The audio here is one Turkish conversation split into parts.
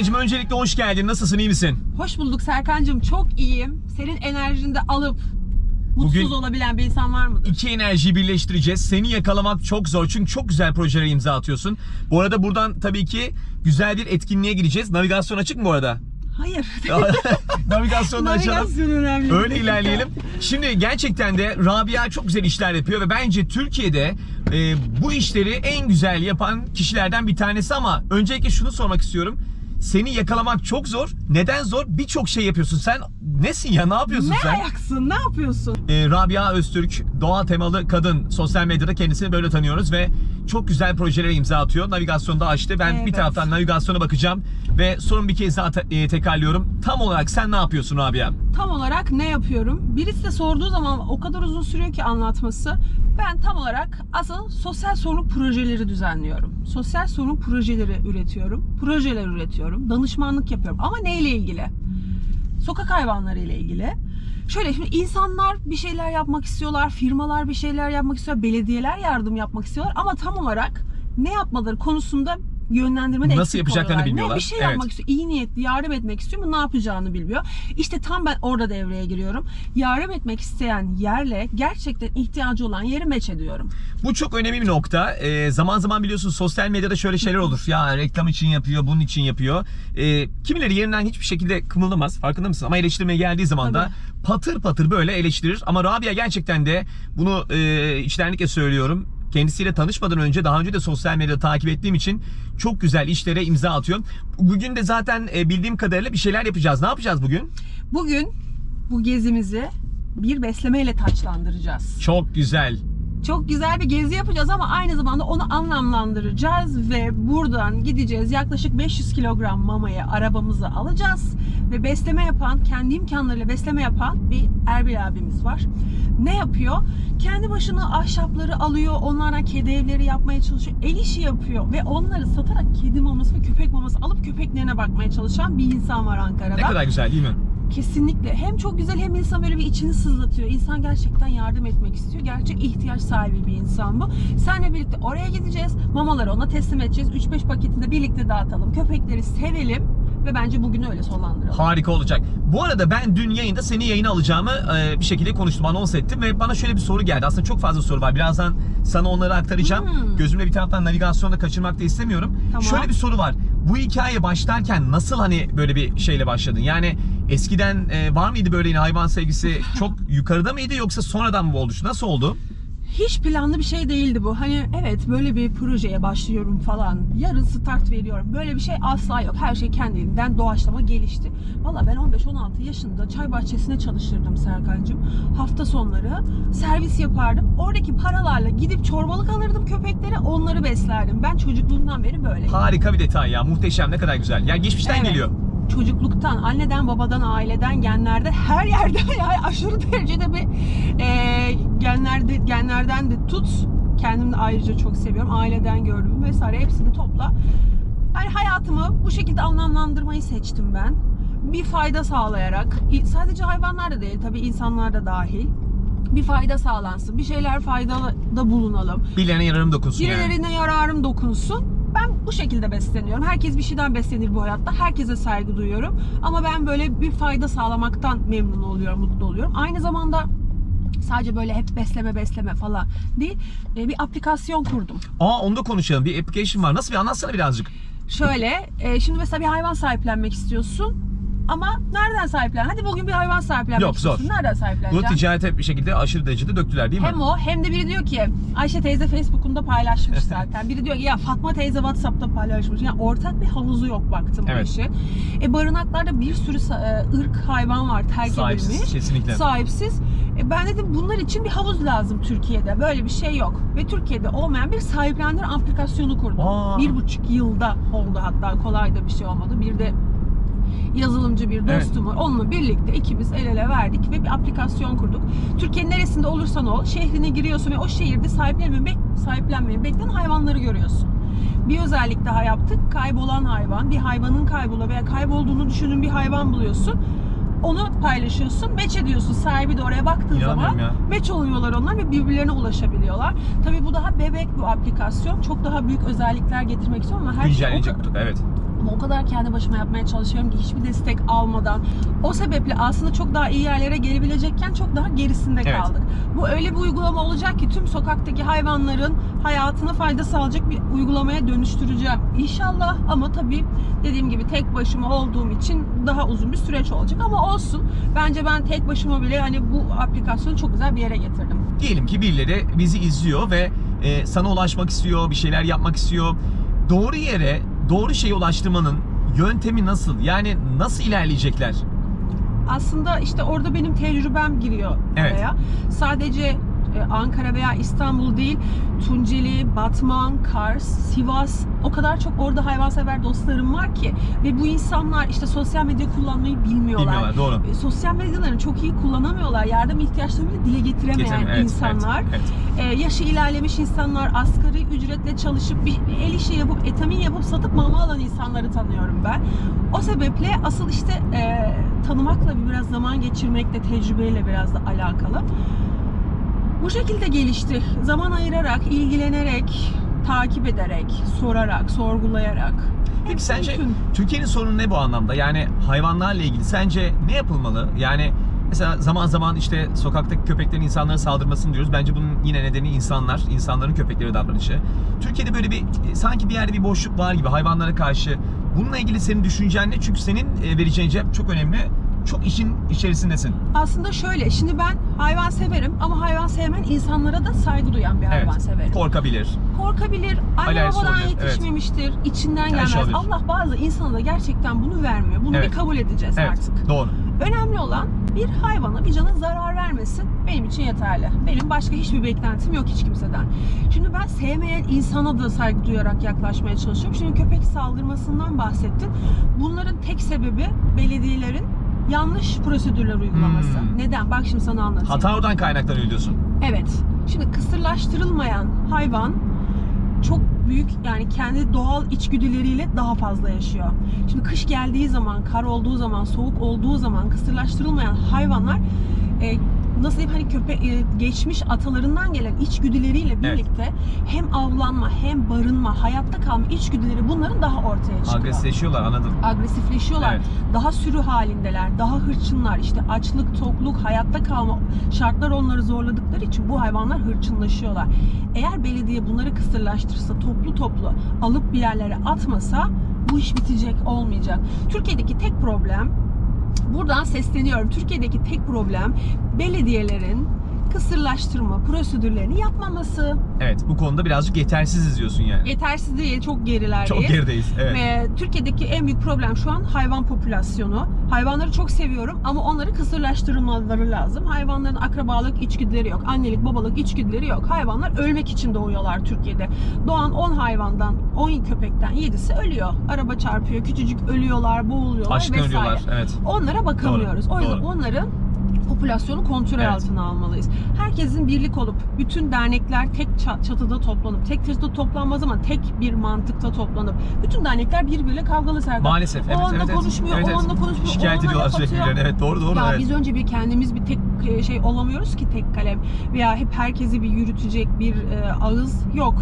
Rabia'cığım öncelikle hoş geldin. Nasılsın, iyi misin? Hoş bulduk Serkan'cığım. Çok iyiyim. Senin enerjini de alıp mutsuz Bugün- olabilen bir insan var mıdır? İki enerjiyi birleştireceğiz. Seni yakalamak çok zor çünkü çok güzel projelere imza atıyorsun. Bu arada buradan tabii ki güzel bir etkinliğe gireceğiz. Navigasyon açık mı bu arada? Hayır. Navigasyonu da açalım. Navigasyon önemli. Öyle ilerleyelim. Şimdi gerçekten de Rabia çok güzel işler yapıyor ve bence Türkiye'de e, bu işleri en güzel yapan kişilerden bir tanesi ama öncelikle şunu sormak istiyorum. Seni yakalamak çok zor. Neden zor? Birçok şey yapıyorsun. Sen nesin ya? Ne yapıyorsun Ne sen? ayaksın? Ne yapıyorsun? E, Rabia Öztürk, doğa temalı kadın. Sosyal medyada kendisini böyle tanıyoruz ve çok güzel projelere imza atıyor. Navigasyonda açtı. Ben bir Evet. taraftan navigasyona bakacağım ve sorun bir kez daha te- e, tekrarlıyorum. Tam olarak sen ne yapıyorsun Rabia? Tam olarak ne yapıyorum? Birisi de sorduğu zaman o kadar uzun sürüyor ki anlatması. Ben tam olarak asıl sosyal sorumluluk projeleri düzenliyorum. Sosyal sorumluluk projeleri üretiyorum. Projeler üretiyorum. Danışmanlık yapıyorum. Ama neyle ilgili? Sokak hayvanları ile ilgili. Şöyle şimdi insanlar bir şeyler yapmak istiyorlar, firmalar bir şeyler yapmak istiyor, belediyeler yardım yapmak istiyorlar ama tam olarak ne yapmaları konusunda yönlendirmede Nasıl eksik yapacaklarını kalıyorlar. bilmiyorlar. Ne bir şey Evet. yapmak istiyor, iyi niyetli yardım etmek istiyor ama ne yapacağını bilmiyor. İşte tam ben orada devreye giriyorum. Yardım etmek isteyen yerle gerçekten ihtiyacı olan yeri meç ediyorum. Bu çok önemli bir nokta. Ee, zaman zaman biliyorsun sosyal medyada şöyle şeyler olur. Ya reklam için yapıyor, bunun için yapıyor. Ee, kimileri yerinden hiçbir şekilde kımıldamaz. Farkında mısın? Ama eleştirmeye geldiği zaman da patır patır böyle eleştirir. Ama Rabia gerçekten de bunu e, içtenlikle söylüyorum. Kendisiyle tanışmadan önce daha önce de sosyal medyada takip ettiğim için çok güzel işlere imza atıyor. Bugün de zaten e, bildiğim kadarıyla bir şeyler yapacağız. Ne yapacağız bugün? Bugün bu gezimizi bir beslemeyle taçlandıracağız. Çok güzel. Çok güzel bir gezi yapacağız ama aynı zamanda onu anlamlandıracağız ve buradan gideceğiz. Yaklaşık 500 kilogram mamayı arabamıza alacağız ve besleme yapan, kendi imkanlarıyla besleme yapan bir Erbil abimiz var. Ne yapıyor? Kendi başına ahşapları alıyor, onlardan kedi evleri yapmaya çalışıyor, el işi yapıyor ve onları satarak kedi maması ve köpek maması alıp köpeklerine bakmaya çalışan bir insan var Ankara'da. Ne kadar güzel değil mi? Kesinlikle. Hem çok güzel hem insan böyle bir içini sızlatıyor. İnsan gerçekten yardım etmek istiyor. Gerçek ihtiyaç sahibi bir insan bu. Seninle birlikte oraya gideceğiz. Mamaları ona teslim edeceğiz. 3-5 paketini de birlikte dağıtalım. Köpekleri sevelim ve bence bugünü öyle sonlandıralım. Harika olacak. Bu arada ben dün yayında seni yayına alacağımı e, bir şekilde konuştum, anons ettim ve bana şöyle bir soru geldi. Aslında çok fazla soru var. Birazdan sana onları aktaracağım. Hmm. Gözümle bir taraftan navigasyonda kaçırmak da istemiyorum. Tamam. Şöyle bir soru var. Bu hikaye başlarken nasıl hani böyle bir şeyle başladın? Yani eskiden e, var mıydı böyle yine hayvan sevgisi çok yukarıda mıydı yoksa sonradan mı oldu? Nasıl oldu? Hiç planlı bir şey değildi bu. Hani evet böyle bir projeye başlıyorum falan. Yarın start veriyorum. Böyle bir şey asla yok. Her şey kendiliğinden doğaçlama gelişti. Valla ben 15-16 yaşında çay bahçesine çalışırdım Serkan'cığım. Hafta sonları servis yapardım. Oradaki paralarla gidip çorbalık alırdım köpeklere. Onları beslerdim. Ben çocukluğumdan beri böyle. Harika bir detay ya. Muhteşem ne kadar güzel. Yani geçmişten Evet. geliyor. çocukluktan, anneden, babadan, aileden, genlerde her yerden yani aşırı derecede bir e, genlerde genlerden de tut. Kendimi de ayrıca çok seviyorum. Aileden gördüm vesaire hepsini topla. Yani hayatımı bu şekilde anlamlandırmayı seçtim ben. Bir fayda sağlayarak, sadece hayvanlar da değil tabii insanlar da dahil. Bir fayda sağlansın, bir şeyler faydalı da bulunalım. Birilerine yararım dokunsun yani. Birilerine yararım dokunsun. Ben bu şekilde besleniyorum. Herkes bir şeyden beslenir bu hayatta. Herkese saygı duyuyorum. Ama ben böyle bir fayda sağlamaktan memnun oluyorum, mutlu oluyorum. Aynı zamanda sadece böyle hep besleme besleme falan değil. e, Bir aplikasyon kurdum. Aa onu da konuşalım. Bir application var. Nasıl bir anlatsana birazcık. Şöyle, e, şimdi mesela bir hayvan sahiplenmek istiyorsun. Ama nereden sahiplen? Hadi bugün bir hayvan sahiplenmek Yok, zor. istiyorsun. Nereden Bunu sahipleneceksin? ticarete bir şekilde aşırı derecede döktüler değil mi? Hem o hem de biri diyor ki Ayşe teyze Facebook'unda paylaşmış zaten. Biri diyor ki ya Fatma teyze WhatsApp'ta paylaşmış. Yani ortak bir havuzu yok baktım Evet. bu işe. E barınaklarda bir sürü sa- e, ırk hayvan var terk Sahipsiz, edilmiş. kesinlikle. Sahipsiz. E ben dedim bunlar için bir havuz lazım Türkiye'de. Böyle bir şey yok. Ve Türkiye'de olmayan bir sahiplendir aplikasyonu kurdum. Aa. Bir buçuk yılda oldu hatta kolay da bir şey olmadı. Bir de yazılımcı bir dostum var. Onunla birlikte ikimiz el ele verdik ve bir aplikasyon kurduk. Türkiye'nin neresinde olursan ol, şehrine giriyorsun ve o şehirde sahiplenmeyi, bek- sahiplenmeyi bekleyen hayvanları görüyorsun. Bir özellik daha yaptık. Kaybolan hayvan, bir hayvanın kaybolu veya kaybolduğunu düşündüğün bir hayvan buluyorsun. Onu paylaşıyorsun, meç ediyorsun. Sahibi de oraya baktığı İnanamıyorum zaman ya. meç oluyorlar onlar ve birbirlerine ulaşabiliyorlar. Tabii bu daha bebek bu aplikasyon. Çok daha büyük özellikler getirmek istiyorum ama her şey o Güncelleyecek. Evet. Ama o kadar kendi başıma yapmaya çalışıyorum ki hiçbir destek almadan. O sebeple aslında çok daha iyi yerlere gelebilecekken çok daha gerisinde Evet. kaldık. Bu öyle bir uygulama olacak ki tüm sokaktaki hayvanların hayatına fayda sağlayacak bir uygulamaya dönüştüreceğim. İnşallah ama tabii dediğim gibi tek başıma olduğum için daha uzun bir süreç olacak ama olsun. Bence ben tek başıma bile hani bu aplikasyonu çok güzel bir yere getirdim. Diyelim ki birileri bizi izliyor ve e, sana ulaşmak istiyor, bir şeyler yapmak istiyor. Doğru yere, doğru şeye ulaştırmanın yöntemi nasıl? Yani nasıl ilerleyecekler? aslında işte orada benim tecrübem giriyor Evet. oraya. Sadece Ankara veya İstanbul değil, Tunceli, Batman, Kars, Sivas o kadar çok orada hayvansever dostlarım var ki ve bu insanlar işte sosyal medya kullanmayı bilmiyorlar. Bilmiyorlar, doğru. E, Sosyal medyalarını çok iyi kullanamıyorlar. Yardım ihtiyaçlarını bile dile getiremeyen Getirelim, evet, insanlar. evet, evet. E, yaşı ilerlemiş insanlar, asgari ücretle çalışıp bir el işi yapıp, etamin yapıp satıp mama alan insanları tanıyorum ben. O sebeple asıl işte e, tanımakla bir biraz zaman geçirmekle, tecrübeyle biraz da alakalı. Bu şekilde gelişti. Zaman ayırarak, ilgilenerek, takip ederek, sorarak, sorgulayarak. Peki sence mümkün. Türkiye'nin sorunu ne bu anlamda? Yani hayvanlarla ilgili sence ne yapılmalı? Yani mesela zaman zaman işte sokaktaki köpeklerin insanlara saldırmasını diyoruz. Bence bunun yine nedeni insanlar, insanların köpeklere davranışı. Türkiye'de böyle bir sanki bir yerde bir boşluk var gibi hayvanlara karşı. Bununla ilgili senin düşüncen ne? Çünkü senin e, vereceğin cevap çok önemli. Çok işin içerisindesin. Aslında şöyle, şimdi ben hayvan severim ama hayvan sevmeyen insanlara da saygı duyan bir hayvan severim. Korkabilir. Korkabilir, anne babadan olabilir, evet. yetişmemiştir, içinden Her gelmez. şey olabilir. Allah bazı insana da gerçekten bunu vermiyor. Bunu Evet. bir kabul edeceğiz Evet. artık. Doğru. Önemli olan bir hayvana, bir cana zarar vermesin. Benim için yeterli. Benim başka hiçbir beklentim yok hiç kimseden. Şimdi ben sevmeyen insana da saygı duyarak yaklaşmaya çalışıyorum. Şimdi köpek saldırmasından bahsettin. Bunların tek sebebi belediyelerin yanlış prosedürler uygulaması. Hmm. Neden? Bak şimdi sana anlatayım. Hata oradan kaynaklanıyor diyorsun. Evet. Şimdi kısırlaştırılmayan hayvan çok büyük yani kendi doğal içgüdüleriyle daha fazla yaşıyor. Şimdi kış geldiği zaman, kar olduğu zaman, soğuk olduğu zaman kısırlaştırılmayan hayvanlar e, nasıl diyeyim hani köpe e, geçmiş atalarından gelen içgüdüleriyle birlikte hem avlanma hem barınma, hayatta kalma içgüdüleri bunların daha ortaya çıkıyor Agresifleşiyorlar anladım. agresifleşiyorlar. Evet. Daha sürü halindeler, daha hırçınlar. İşte açlık, tokluk, hayatta kalma şartlar onları zorladıkları için bu hayvanlar hırçınlaşıyorlar. Eğer belediye bunları kısırlaştırırsa, toplu toplu alıp bir yerlere atmasa bu iş bitecek, olmayacak. Türkiye'deki tek problem buradan sesleniyorum. Türkiye'deki tek problem belediyelerin kısırlaştırma prosedürlerini yapmaması. Evet bu konuda birazcık yetersiz diyorsun yani. Yetersiz değil, çok gerilerdeyiz. Çok gerideyiz. Evet. Ve Türkiye'deki en büyük problem şu an hayvan popülasyonu. Hayvanları çok seviyorum ama onları kısırlaştırmaları lazım. Hayvanların akrabalık içgüdüleri yok. Annelik, babalık içgüdüleri yok. Hayvanlar ölmek için doğuyorlar Türkiye'de. Doğan 10 hayvandan, 10 köpekten 7'si ölüyor. Araba çarpıyor, küçücük ölüyorlar, boğuluyorlar Açlıktan vesaire. ölüyorlar. Evet. Onlara bakamıyoruz. Doğru, o yüzden doğru. onların popülasyonu kontrol Evet. altına almalıyız. Herkesin birlik olup bütün dernekler tek ça- çatıda toplanıp tek çatıda toplanmaz ama tek bir mantıkta toplanıp bütün dernekler birbiriyle kavgalı Serdar. Maalesef. O Evet, onunla evet, evet. konuşmuyor, Evet, o evet. onunla konuşmuyor, o Şikayet ediyorlar sürekli. Evet doğru doğru. Ya evet. biz önce bir kendimiz bir tek e, şey olamıyoruz ki tek kalem veya hep herkesi bir yürütecek bir e, ağız yok.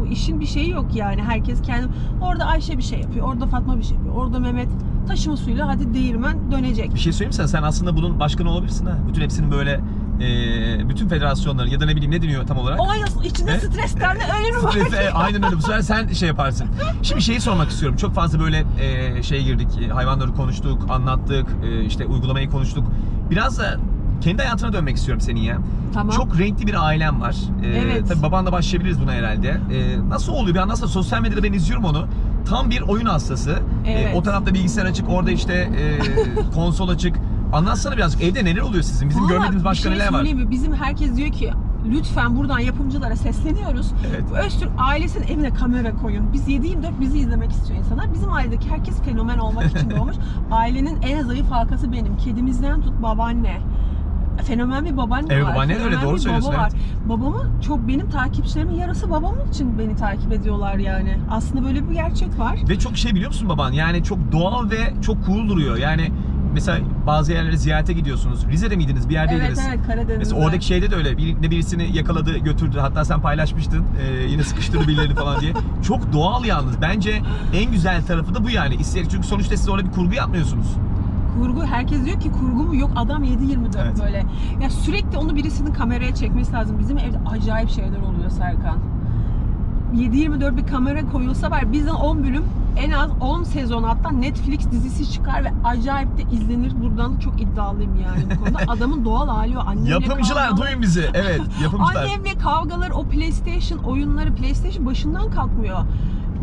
Bu işin bir şeyi yok yani. Herkes kendi orada Ayşe bir şey yapıyor, orada Fatma bir şey yapıyor, orada Mehmet taşıma suyuyla hadi değirmen dönecek. Bir şey söyleyeyim mi sana? Sen aslında bunun başkanı olabilirsin ha. Bütün hepsinin böyle e, bütün federasyonların ya da ne bileyim ne deniyor tam olarak? Ay içinde Evet. stresten de ölür mü? Stres, e, aynen öyle. Bu sefer sen şey yaparsın. Şimdi şeyi sormak istiyorum. Çok fazla böyle e, şey girdik. e, hayvanları konuştuk, anlattık. e, işte uygulamayı konuştuk. Biraz da kendi hayatına dönmek istiyorum senin ya. Tamam. Çok renkli bir ailen var. E, Evet. Tabii babanla başlayabiliriz buna herhalde. E, nasıl oluyor? Bir anlatsana. Sosyal medyada ben izliyorum onu. Tam bir oyun hastası. E, Evet. o tarafta bilgisayar açık, orada işte e, konsol açık. Anlatsana birazcık. Evde neler oluyor sizin? Bizim Vallahi görmediğimiz başka şey neler var? mi? Bizim herkes diyor ki lütfen buradan yapımcılara sesleniyoruz. Evet. Bu Öztürk ailesinin evine kamera koyun. Biz 7-24 bizi izlemek istiyor insanlar. Bizim ailedeki herkes fenomen olmak için doğmuş. Ailenin en zayıf halkası benim. Kedimizden tut babaanne. Fenomen bir babaanne Evet, var. babaanne de öyle, fenomen doğru bir söylüyorsun, Baba var. evet. Babamı çok benim takipçilerimin yarısı babam için beni takip ediyorlar yani. Aslında böyle bir gerçek var. Ve çok şey biliyor musun baban? Yani çok doğal ve çok cool duruyor. Yani mesela bazı yerlere ziyarete gidiyorsunuz. Rize'de miydiniz? Bir yerdeydiniz. Evet evet Karadeniz'de. Mesela oradaki şeyde de öyle. Bir, birisini yakaladı götürdü. Hatta sen paylaşmıştın. Ee, yine sıkıştırdı birilerini falan diye. Çok doğal yalnız. Bence en güzel tarafı da bu yani. İsteyerek çünkü sonuçta siz orada bir kurgu yapmıyorsunuz. Kurgu herkes diyor ki kurgu mu yok adam 7-24 Evet. böyle. Ya sürekli onu birisinin kameraya çekmesi lazım. Bizim evde acayip şeyler oluyor Serkan. 7-24 bir kamera koyulsa var bizden 10 bölüm en az 10 sezon hatta Netflix dizisi çıkar ve acayip de izlenir. Buradan çok iddialıyım yani bu konuda. Adamın doğal hali o. Annemle Yapımcılar kavgalar- duyun bizi. Evet yapımcılar. Annemle kavgalar o PlayStation oyunları PlayStation başından kalkmıyor.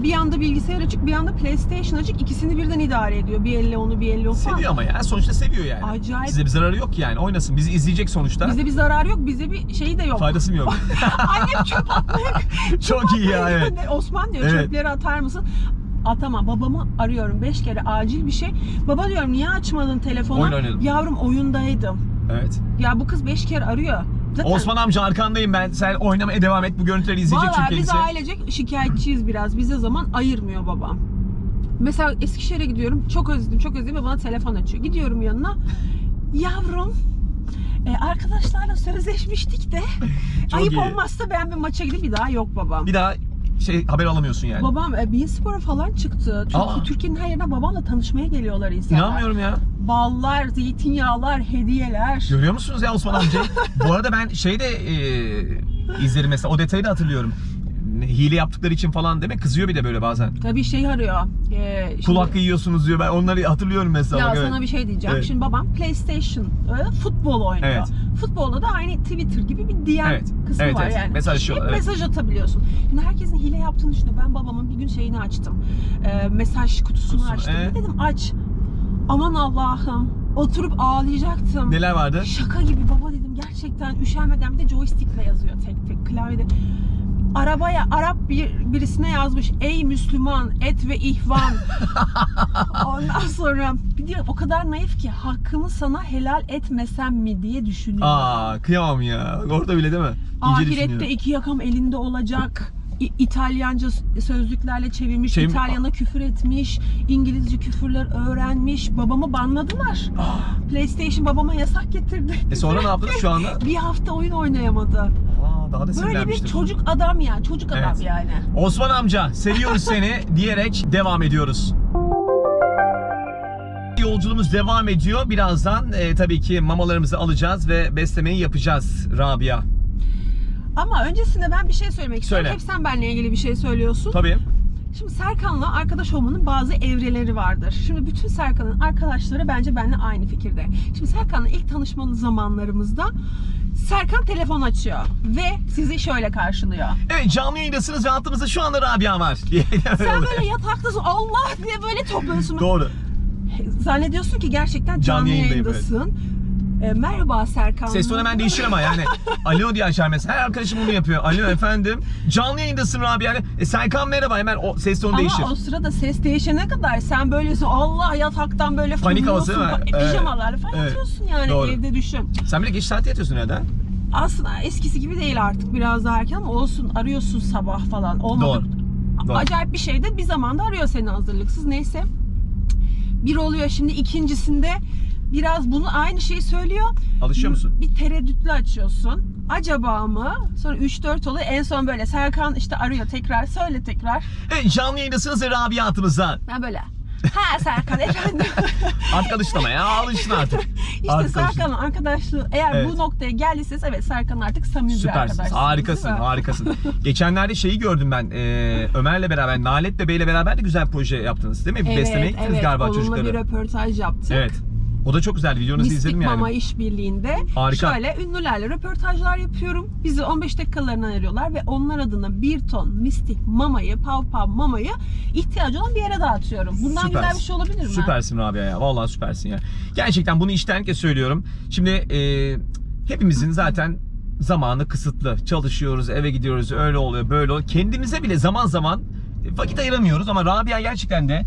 Bir yanda bilgisayar açık, bir yanda PlayStation açık. İkisini birden idare ediyor. Bir elle onu, bir elle onu falan. Seviyor ama ya. Sonuçta seviyor yani. Acayip. Size bir zararı yok yani. Oynasın. Bizi izleyecek sonuçta. Bize bir zararı yok, bize bir şeyi de yok. Faydası mı yok? Annem çöp atmaya Çok iyi ya evet. Osman diyor Evet. çöpleri atar mısın? Atamam. Babamı arıyorum beş kere acil bir şey. Baba diyorum niye açmadın telefonu? Oyun oynadım. Yavrum oyundaydım. Evet. Ya bu kız beş kere arıyor. Zaten Osman amca arkandayım ben. Sen oynamaya devam et. Bu görüntüleri izleyecek Vallahi çünkü biz ailecek şikayetçiyiz biraz. Bize zaman ayırmıyor babam. Mesela Eskişehir'e gidiyorum. Çok özledim, çok özledim ve bana telefon açıyor. Gidiyorum yanına. Yavrum, e, arkadaşlarla sözleşmiştik de. Çok ayıp iyi. olmazsa ben bir maça gidip bir daha yok babam. Bir daha şey haber alamıyorsun yani. Babam e, Bein Spor'a falan çıktı. Çünkü Aa. Türkiye'nin her yerine babamla tanışmaya geliyorlar insanlar. İnanmıyorum ya. Ballar, zeytinyağlar, hediyeler. Görüyor musunuz ya Osman amcayı? Bu arada ben şeyde e, izlerim mesela o detayı da hatırlıyorum. Hile yaptıkları için falan değil mi? Kızıyor bir de böyle bazen. Tabii şey arıyor. E, Kul şimdi- hakkı yiyorsunuz diyor. Ben onları hatırlıyorum mesela. Ya bak, sana evet. bir şey diyeceğim. Evet. Şimdi babam PlayStation, e, futbol oynuyor. Evet. Futbolda da aynı Twitter gibi bir DM Evet. kısmı Evet, var evet. yani. Mesajlaşıyorlar, Hep evet. mesaj atabiliyorsun. Şimdi herkesin hile yaptığını düşünüyor. Ben babamın bir gün şeyini açtım. E, mesaj kutusunu Kutusunu, açtım. evet. Dedim aç. Aman Allah'ım. Oturup ağlayacaktım. Neler vardı? Şaka gibi baba dedim gerçekten üşenmeden bir de joystickle yazıyor tek tek klavyede. Arabaya Arap bir, birisine yazmış ey Müslüman et ve ihvan. Ondan sonra bir diyor o kadar naif ki hakkımı sana helal etmesem mi diye düşünüyor. Aa kıyamam ya. Orada bile değil mi? İnce düşünüyor. Ahirette iki yakam elinde olacak. İ- İtalyanca sözlüklerle çevirmiş, Şey- İtalyana küfür etmiş, İngilizce küfürler öğrenmiş. Babamı banladılar. PlayStation babama yasak getirdi. E sonra ne yaptınız şu anda? Bir hafta oyun oynayamadı. Daha da Böyle bir sinirlenmiştir. çocuk adam ya, çocuk adam Evet. yani. Osman amca seviyoruz seni diyerek devam ediyoruz. Yolculuğumuz devam ediyor. Birazdan e, tabii ki mamalarımızı alacağız ve beslemeyi yapacağız Rabia. Ama öncesinde ben bir şey söylemek istiyorum. Söyle. Hep sen benimle ilgili bir şey söylüyorsun. Tabii. Şimdi Serkan'la arkadaş olmanın bazı evreleri vardır. Şimdi bütün Serkan'ın arkadaşları bence benimle aynı fikirde. Şimdi Serkan'la ilk tanışma zamanlarımızda Serkan telefon açıyor ve sizi şöyle karşılıyor. Evet canlı yayındasınız ve altımızda şu anda Rabia var. Sen böyle yataktasın Allah diye böyle topluyorsun. Doğru. Zannediyorsun ki gerçekten canlı, Canlı yayındayım, yayındasın. E, merhaba Serkan. Ses tonu hemen değişir ama yani. Alo diye açar mesela. Her arkadaşım bunu yapıyor. Alo efendim. Canlı yayındasın Rabia. E, Serkan merhaba. Hemen o ses tonu değişir. Ama o sırada ses değişene kadar sen böylesin Allah yataktan böyle Panik havası fırlıyorsun. değil mi? Pa- Evet. Pijamalarla falan Evet. yatıyorsun yani Doğru. evde düşün. Sen bile geç saatte yatıyorsun herhalde. ha? Aslında eskisi gibi değil artık biraz daha erken ama olsun arıyorsun sabah falan. Olmadı. Doğru. Doğru. Acayip bir şey de bir zamanda arıyor seni hazırlıksız neyse. Bir oluyor şimdi ikincisinde biraz bunu aynı şeyi söylüyor. Alışıyor musun? Bir tereddütlü açıyorsun. Acaba mı? Sonra 3-4 oluyor. En son böyle Serkan işte arıyor tekrar söyle tekrar. Evet canlı yayındasınız ve Rabia hatımızda. Ben böyle ha Serkan efendim. Artık alıştın ama ya. Alıştın artık. İşte Artık. Serkan'ın arkadaşlığı eğer Evet. bu noktaya geldiyseniz evet Serkan artık samimi bir Süpersin. arkadaşsınız. Harikasın, harikasın. Geçenlerde şeyi gördüm ben. E, Ömer'le beraber, Nalet'le Bey'le beraber de güzel proje yaptınız değil mi? Bir Evet, beslemeye gittiniz evet. galiba Onunla çocukları. bir röportaj yaptık. Evet. O da çok güzel. Videonuzu Mistik izledim yani. Mama işbirliğinde Harika. şöyle ünlülerle röportajlar yapıyorum. Bizi 15 dakikalarına ayırıyorlar ve onlar adına bir ton mistik mamayı, pav pav mamayı ihtiyacı olan bir yere dağıtıyorum. Bundan Süpersin. güzel bir şey olabilir mi? Süpersin Rabia ya. Vallahi süpersin ya. Gerçekten bunu içtenlikle söylüyorum. Şimdi e, hepimizin zaten zamanı kısıtlı. Çalışıyoruz, eve gidiyoruz, öyle oluyor, böyle oluyor. Kendimize bile zaman zaman vakit ayıramıyoruz ama Rabia gerçekten de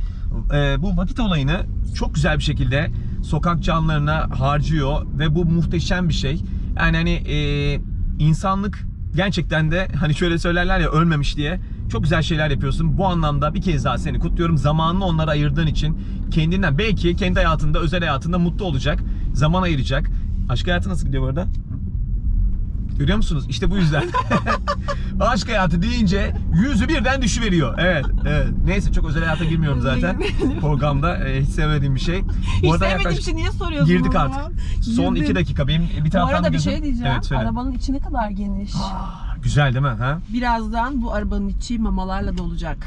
e, bu vakit olayını çok güzel bir şekilde sokak canlarına harcıyor ve bu muhteşem bir şey. Yani hani e, insanlık Gerçekten de hani şöyle söylerler ya ölmemiş diye çok güzel şeyler yapıyorsun. Bu anlamda bir kez daha seni kutluyorum. Zamanını onlara ayırdığın için kendinden belki kendi hayatında, özel hayatında mutlu olacak. Zaman ayıracak. Aşk hayatı nasıl gidiyor bu arada? Görüyor musunuz? İşte bu yüzden. Aşk hayatı deyince yüzü birden düşüveriyor. Evet, evet. Neyse çok özel hayata girmiyorum zaten. Programda e, hiç sevmediğim bir şey. Hiç arada sevmediğim yaklaş- şey niye soruyorsun Girdik artık. Son Girdim. iki dakika benim bir Bu taraftan arada bir gözüm- şey diyeceğim. Evet söyle. Arabanın içi ne kadar geniş. Güzel değil mi? Ha? Birazdan bu arabanın içi mamalarla dolacak.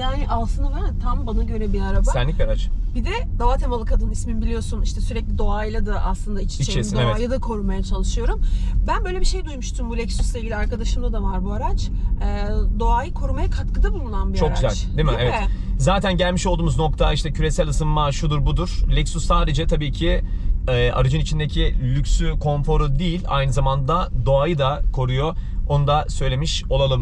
Yani aslında ben tam bana göre bir araba. Senlik bir araç. Bir de doğa temalı kadın ismin biliyorsun. İşte sürekli doğayla da aslında iç içeyim. İçesin, Doğayı evet. da korumaya çalışıyorum. Ben böyle bir şey duymuştum. Bu Lexus'la ilgili arkadaşımda da var bu araç. Ee, doğayı korumaya katkıda bulunan bir Çok araç. güzel değil mi? evet. Zaten gelmiş olduğumuz nokta işte küresel ısınma şudur budur. Lexus sadece tabii ki e, aracın içindeki lüksü, konforu değil aynı zamanda doğayı da koruyor. Onu da söylemiş olalım.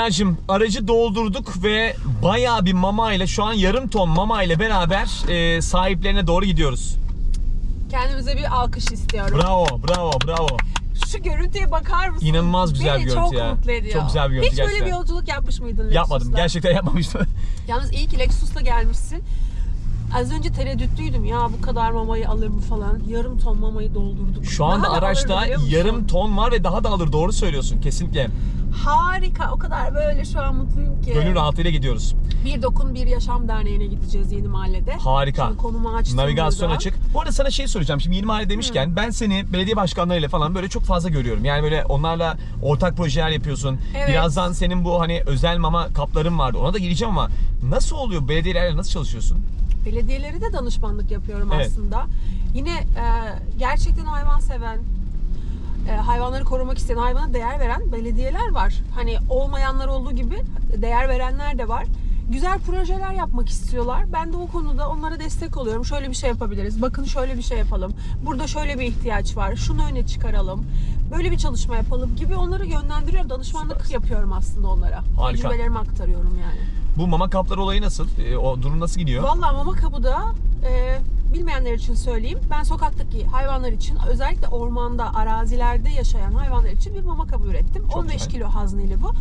Rabia'cığım aracı doldurduk ve bayağı bir mama ile şu an yarım ton mama ile beraber e, sahiplerine doğru gidiyoruz. Kendimize bir alkış istiyorum. Bravo, bravo, bravo. Şu görüntüye bakar mısın? İnanılmaz güzel Beni bir görüntü çok ya. mutlu ediyor. Çok güzel bir görüntü Hiç böyle gerçekten. bir yolculuk yapmış mıydın Lexus'la? Yapmadım. Gerçekten yapmamıştım. Yalnız iyi ki Lexus'la gelmişsin. Az önce tereddütlüydüm ya bu kadar mamayı alır mı falan. Yarım ton mamayı doldurduk. Şu anda Daha da araçta alır yarım ton var ve daha da alır. Doğru söylüyorsun kesinlikle. Harika. O kadar böyle şu an mutluyum ki. Gönül rahatlığıyla gidiyoruz. Bir Dokun Bir Yaşam Derneği'ne gideceğiz yeni mahallede. Harika. Şimdi konumu açtım Navigasyon burada. açık. Bu arada sana şey soracağım. Şimdi 20 aile demişken ben seni belediye başkanlarıyla falan böyle çok fazla görüyorum. Yani böyle onlarla ortak projeler yapıyorsun. Evet. Birazdan senin bu hani özel mama kapların vardı. Ona da geleceğim ama nasıl oluyor? Belediyelerle nasıl çalışıyorsun? Belediyelere de danışmanlık yapıyorum Evet. aslında. Yine e, gerçekten hayvan seven, e, hayvanları korumak isteyen, hayvana değer veren belediyeler var. Hani olmayanlar olduğu gibi değer verenler de var. Güzel projeler yapmak istiyorlar. Ben de o konuda onlara destek oluyorum. Şöyle bir şey yapabiliriz. Bakın şöyle bir şey yapalım. Burada şöyle bir ihtiyaç var. Şunu öne çıkaralım. Böyle bir çalışma yapalım gibi onları yönlendiriyorum. Danışmanlık Süpersin. yapıyorum aslında onlara. Harika. Tecrübelerimi aktarıyorum yani. Bu mama kapları olayı nasıl? Ee, o durum nasıl gidiyor? Vallahi mama kabıda e, bilmeyenler için söyleyeyim. Ben sokaktaki hayvanlar için özellikle ormanda, arazilerde yaşayan hayvanlar için bir mama kabı ürettim. Çok 15 güzel. kilo hazneli bu.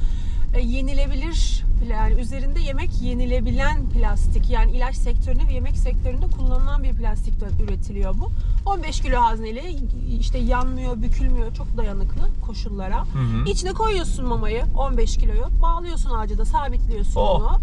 E, yenilebilir yani üzerinde yemek yenilebilen plastik yani ilaç sektöründe ve yemek sektöründe kullanılan bir plastikten üretiliyor bu. 15 kilo hazneli işte yanmıyor, bükülmüyor. Çok dayanıklı koşullara. Hı hı. İçine koyuyorsun mamayı 15 kiloyu. Bağlıyorsun ağaca da sabitliyorsun Oh. onu.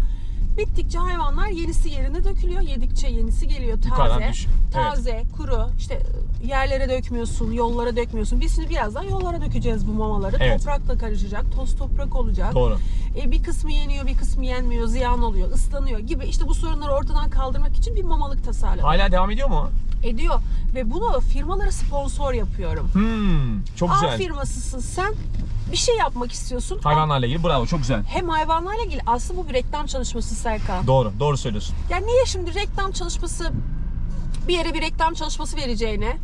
Bittikçe hayvanlar yenisi yerine dökülüyor. Yedikçe yenisi geliyor Yukarıdan taze. düş. Taze, kuru. İşte yerlere dökmüyorsun, yollara dökmüyorsun. Biz şimdi birazdan yollara dökeceğiz bu mamaları. Evet. Toprakla karışacak, toz toprak olacak. Doğru. E, bir kısmı yeniyor, bir kısmı yenmiyor, ziyan oluyor, ıslanıyor gibi. İşte bu sorunları ortadan kaldırmak için bir mamalık tasarladım. Hala devam ediyor mu? Ediyor ve bunu firmalara sponsor yapıyorum. Hmm, çok A güzel. firmasısın sen. Bir şey yapmak istiyorsun. Hayvanlarla ilgili bravo çok güzel. Hem hayvanlarla ilgili aslında bu bir reklam çalışması Serkan. Doğru, doğru söylüyorsun. Yani niye şimdi reklam çalışması bir yere bir reklam çalışması vereceğine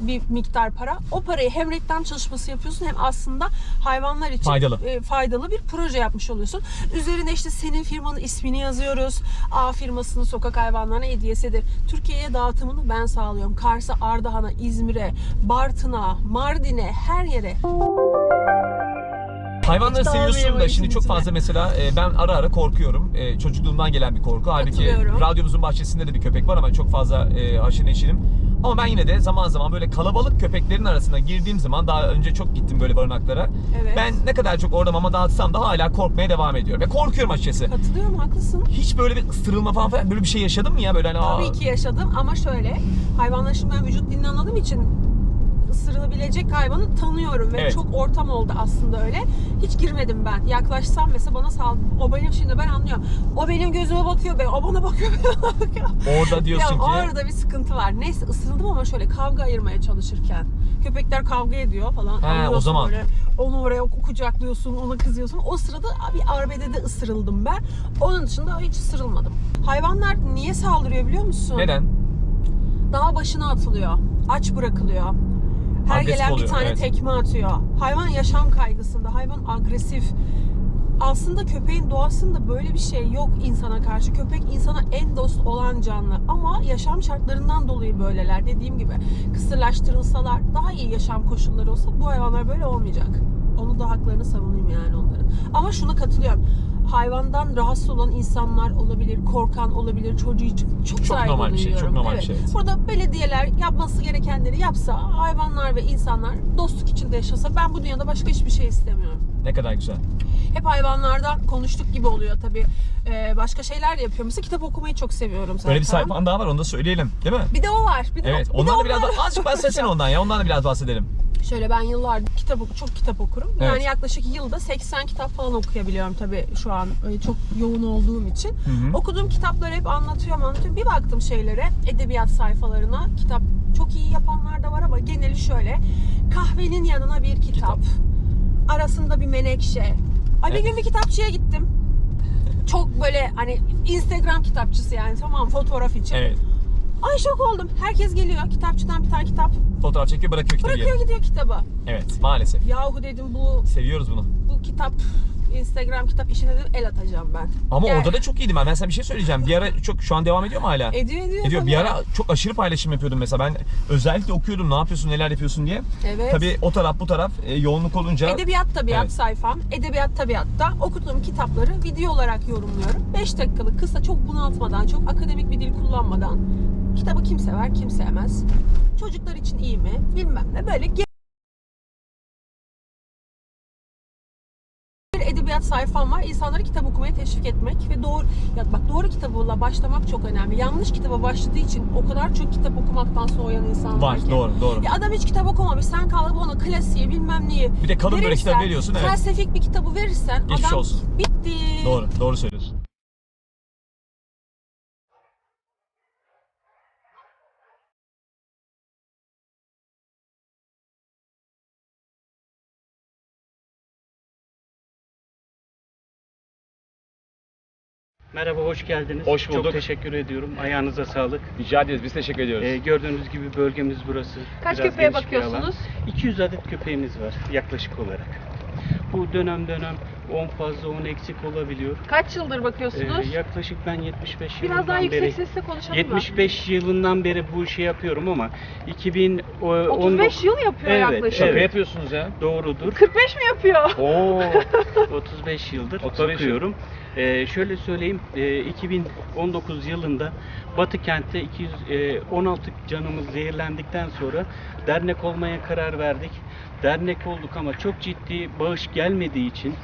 bir miktar para. O parayı hem reklam çalışması yapıyorsun hem aslında hayvanlar için Faydalı. e, faydalı bir proje yapmış oluyorsun. Üzerine işte senin firmanın ismini yazıyoruz. A firmasının sokak hayvanlarına hediyesidir. Türkiye'ye dağıtımını ben sağlıyorum. Kars'a, Ardahan'a, İzmir'e, Bartın'a, Mardin'e her yere. Hayvanları Hiç seviyorsun da şimdi çok fazla mesela e, ben ara ara korkuyorum. E, çocukluğumdan gelen bir korku. Halbuki radyomuzun bahçesinde de bir köpek var ama çok fazla e, haşır neşirim. Ama ben yine de zaman zaman böyle kalabalık köpeklerin arasına girdiğim zaman daha önce çok gittim böyle barınaklara. Evet. Ben ne kadar çok orada mama dağıtsam da hala korkmaya devam ediyorum. Ve korkuyorum açıkçası. Katılıyorum haklısın. Hiç böyle bir ısırılma falan, falan böyle bir şey yaşadın mı ya böyle hani aa, Tabii ki yaşadım ama şöyle hayvanların şimdi ben vücut dilini anladığım için ısırılabilecek hayvanı tanıyorum ve Evet. çok ortam oldu aslında öyle. Hiç girmedim ben. Yaklaşsam mesela bana sal o benim şimdi ben anlıyorum. O benim gözüme bakıyor, ben o bana bakıyor, ben ona bakıyorum. orada diyorsun ya ki orada bir sıkıntı var. Neyse ısırıldım ama şöyle kavga ayırmaya çalışırken. Köpekler kavga ediyor falan. He, o zaman. Böyle, onu oraya kucaklıyorsun, ona kızıyorsun. O sırada bir arbedede ısırıldım ben. Onun dışında hiç ısırılmadım. Hayvanlar niye saldırıyor biliyor musun? neden? Dağ başına atılıyor. Aç bırakılıyor. Her Agresif gelen oluyor, bir tane evet. tekme atıyor. Hayvan yaşam kaygısında, hayvan agresif. Aslında köpeğin doğasında böyle bir şey yok insana karşı. Köpek insana en dost olan canlı. Ama yaşam şartlarından dolayı böyleler. Dediğim gibi kısırlaştırılsalar, daha iyi yaşam koşulları olsa bu hayvanlar böyle olmayacak. Onu da haklarını savunayım yani onların. Ama şuna katılıyorum. Hayvandan rahatsız olan insanlar olabilir, korkan olabilir, çocuğu çok, çok, normal bir şey, çok normal bir Evet. şey, evet. Burada belediyeler yapması gerekenleri yapsa, hayvanlar ve insanlar dostluk içinde yaşasa ben bu dünyada başka hiçbir şey istemiyorum. Ne kadar güzel. Hep hayvanlardan konuştuk gibi oluyor tabii. Ee, başka şeyler de yapıyorum. Mesela kitap okumayı çok seviyorum zaten. Böyle bir sayfan daha var onu da söyleyelim değil mi? Bir de o var. Bir de, Evet. bir de Ondan da biraz daha, azıcık bahsetsene ondan ya. Ondan da biraz bahsedelim. Şöyle ben yıllardır kitap oku, çok kitap okurum. Evet. Yani yaklaşık yılda 80 kitap falan okuyabiliyorum tabii şu an e, çok yoğun olduğum için. hı. Okuduğum kitapları hep anlatıyorum anlatıyorum. Bir baktım şeylere, edebiyat sayfalarına. Kitap çok iyi yapanlar da var ama geneli şöyle. Kahvenin yanına bir kitap. Kitap. Arasında bir menekşe. Ay bir Evet. gün bir kitapçıya gittim. Çok böyle hani Instagram kitapçısı yani tamam fotoğraf için. Evet. Ay şok oldum. Herkes geliyor kitapçıdan bir tane kitap. Fotoğraf çekiyor bırakıyor kitabı Bırakıyor yere. gidiyor kitabı. Evet maalesef. Yahu dedim bu Seviyoruz bunu. bu kitap Instagram kitap işine dedim el atacağım ben. Ama Yani- orada da çok iyiydim ben. Ben sana bir şey söyleyeceğim. Bir ara çok şu an devam ediyor mu hala? ediyor ediyor. Ediyor. tabii. Bir ara çok aşırı paylaşım yapıyordum mesela. Ben özellikle okuyordum ne yapıyorsun, neler yapıyorsun diye. Evet. Tabii o taraf bu taraf e, yoğunluk olunca Edebiyat tabiat Evet. sayfam. Edebiyat tabiatta okuduğum kitapları video olarak yorumluyorum. 5 dakikalık kısa çok bunaltmadan, çok akademik bir dil kullanmadan. Kitabı kim sever, kim sevmez. Çocuklar için iyi mi? Bilmem ne. Böyle bir edebiyat sayfam var. İnsanları kitap okumaya teşvik etmek ve doğru ya bak doğru kitabıyla başlamak çok önemli. Yanlış kitaba başladığı için o kadar çok kitap okumaktan soğuyan insan var, var. ki. Doğru, doğru. Ya adam hiç kitap okumamış. Sen kalkıp ona klasiği bilmem neyi Bir de kalın böyle verirsen, kitap veriyorsun, evet. Felsefik bir kitabı verirsen Geçmiş adam olsun. bitti. Doğru, doğru söylüyorsun. Merhaba, hoş geldiniz. Hoş bulduk. Çok teşekkür ediyorum. Ayağınıza sağlık. Rica ederiz. Biz teşekkür ediyoruz. Ee, gördüğünüz gibi bölgemiz burası. Kaç Biraz köpeğe geniş bir alan. bakıyorsunuz? 200 adet köpeğimiz var yaklaşık olarak. Bu dönem dönem 10 fazla 10 eksik olabiliyor. Kaç yıldır Ee, bakıyorsunuz? yaklaşık ben 75 Biraz yılından daha yüksek beri sesle konuşalım mı? 75 yılından beri bu işi yapıyorum ama 2000 o- 35 yıl yapıyor Evet, yaklaşık. Şaka evet. yapıyorsunuz ya. doğrudur. 45 mi yapıyor? Oo. 35 yıldır 35 bakıyorum. Ee, şöyle söyleyeyim, e, 2019 yılında Batı kentte 216 canımız zehirlendikten sonra dernek olmaya karar verdik. Dernek olduk ama çok ciddi bağış gelmediği için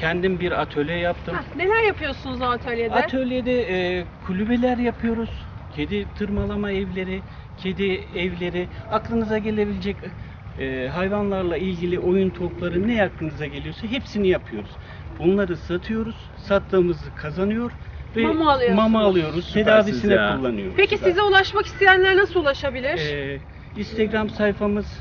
kendim bir atölye yaptım. Hah, neler yapıyorsunuz o atölyede? Atölyede e, kulübeler yapıyoruz. Kedi tırmalama evleri, kedi evleri, aklınıza gelebilecek e, hayvanlarla ilgili oyun topları ne aklınıza geliyorsa hepsini yapıyoruz. Bunları satıyoruz, sattığımızı kazanıyor ve Mama alıyorsunuz. mama alıyoruz, Süpersiniz tedavisine ya. kullanıyoruz. Peki size ulaşmak isteyenler nasıl ulaşabilir? E, Instagram sayfamız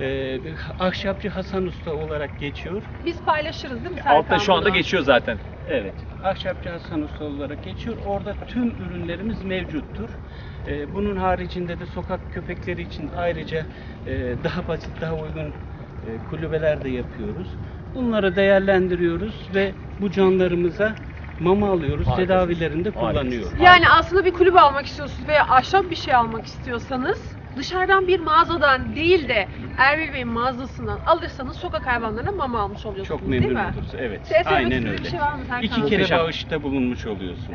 e, Ahşapçı Hasan Usta olarak geçiyor. Biz paylaşırız değil mi Serkan? Altta şu anda buradan? geçiyor zaten. Evet. Ahşapçı Hasan Usta olarak geçiyor. Orada tüm ürünlerimiz mevcuttur. Ee, bunun haricinde de sokak köpekleri için ayrıca e, daha basit, daha uygun e, kulübeler de yapıyoruz. Bunları değerlendiriyoruz ve bu canlarımıza mama alıyoruz, Harikasınız. tedavilerinde kullanıyoruz. Yani aslında bir kulübe almak istiyorsunuz veya ahşap bir şey almak istiyorsanız dışarıdan bir mağazadan değil de Erbil Bey'in mağazasından alırsanız sokak hayvanlarına mama almış oluyorsunuz Çok değil memnun mi? oluruz. Evet. Size söylemek Aynen istediğiniz öyle. bir şey var mı Serkan İki kere bağışta bulunmuş oluyorsun.